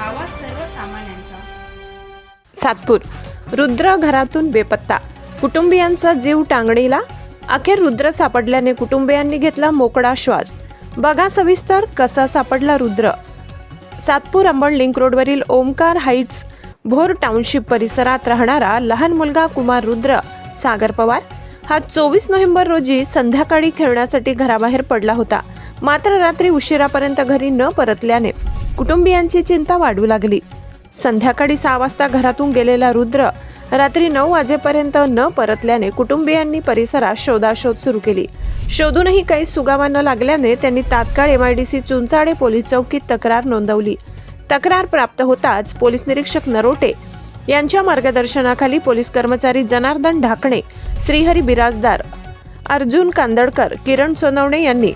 आवाज सर्वसामान्यांचा. सातपूर. रुद्र घरातून बेपत्ता. कुटुंबियांचा जीव टांगणीला. अखेर रुद्र सापडल्याने कुटुंबियांनी घेतला मोकळा श्वास. बघा सविस्तर कसा सापडला रुद्र. सातपूर अंबड लिंक रोडवरील ओमकार हाईट्स भोर टाउनशिप परिसरात राहणारा लहान मुलगा कुमार रुद्र सागर पवार. हा चोवीस नोव्हेंबर रोजी संध्याकाळी खेळण्यासाठी घराबाहेर पडला होता. मात्र रात्री उशिरापर्यंत घरी न परतल्याने कुटुंबियांची चिंता वाढू लागली. संध्याकाळी सहा वाजता घरातून गेलेला रुद्र रात्री नऊ वाजेपर्यंत न परतल्याने कुटुंबियांनी परिसरात शोधाशोध सुरू केली. शोधूनही काही सुगावा न लागल्याने त्यांनी तात्काळ M I D C Chunchade police चौकीत तक्रार नोंदवली. तक्रार प्राप्त होताच पोलीस निरीक्षक नरोटे यांच्या मार्गदर्शनाखाली पोलीस कर्मचारी जनार्दन ढाकणे श्रीहरी बिराजदार अर्जुन कांदळकर किरण सोनवणे यांनी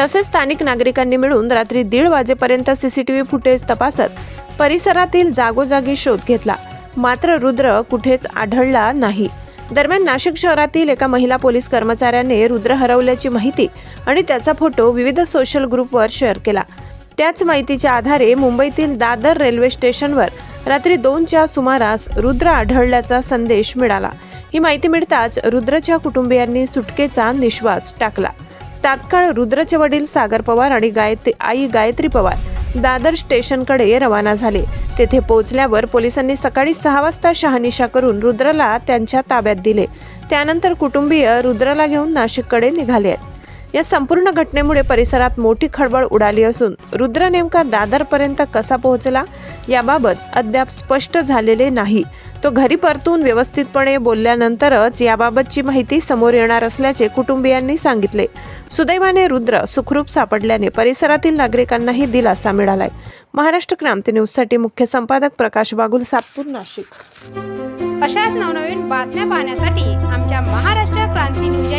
तसेच स्थानिक नागरिकांनी मिळून रात्री दीड वाजेपर्यंत सीसीटीव्ही फुटेज तपासत परिसरातील जागोजागी शोध घेतला. मात्र रुद्र कुठेच आढळला नाही. दरम्यान नाशिक शहरातील एका महिला पोलीस कर्मचाऱ्याने रुद्र हरवल्याची माहिती आणि त्याचा फोटो विविध सोशल ग्रुपवर शेअर केला. त्याच माहितीच्या आधारे मुंबईतील दादर रेल्वे स्टेशनवर रात्री दोनच्या सुमारास रुद्र आढळल्याचा संदेश मिळाला. ही माहिती मिळताच रुद्रच्या कुटुंबियांनी सुटकेचा निश्वास टाकला. तात्काळ रुद्रचे वडील सागर पवार आणि गायत्री आई गायत्री पवार दादर स्टेशनकडे रवाना झाले. तेथे पोहोचल्यावर पोलिसांनी सकाळी सहा वाजता शहानिशा करून रुद्रला त्यांच्या ताब्यात दिले. त्यानंतर कुटुंबीय रुद्रला घेऊन नाशिककडे निघाले आहेत. या संपूर्ण घटनेमुळे परिसरात मोठी खळबळ उडाली असून रुद्र नेमका दादरपर्यंत कसा पोहोचला याबाबत अद्याप स्पष्ट झालेले नाही. तो घरी परतून व्यवस्थितपणे बोलल्यानंतरच याबाबतची माहिती समोर येणार असल्याचे कुटुंबियांनी सांगितले. सुदैवाने रुद्र सुखरूप सापडल्याने परिसरातील नागरिकांनाही दिलासा मिळालाय. महाराष्ट्र क्रांती न्यूजसाठी मुख्य संपादक प्रकाश बागुल सातपूर नाशिक. अशाच नवनवीन बातम्या पाहण्यासाठी आमच्या महाराष्ट्र क्रांती न्यूज या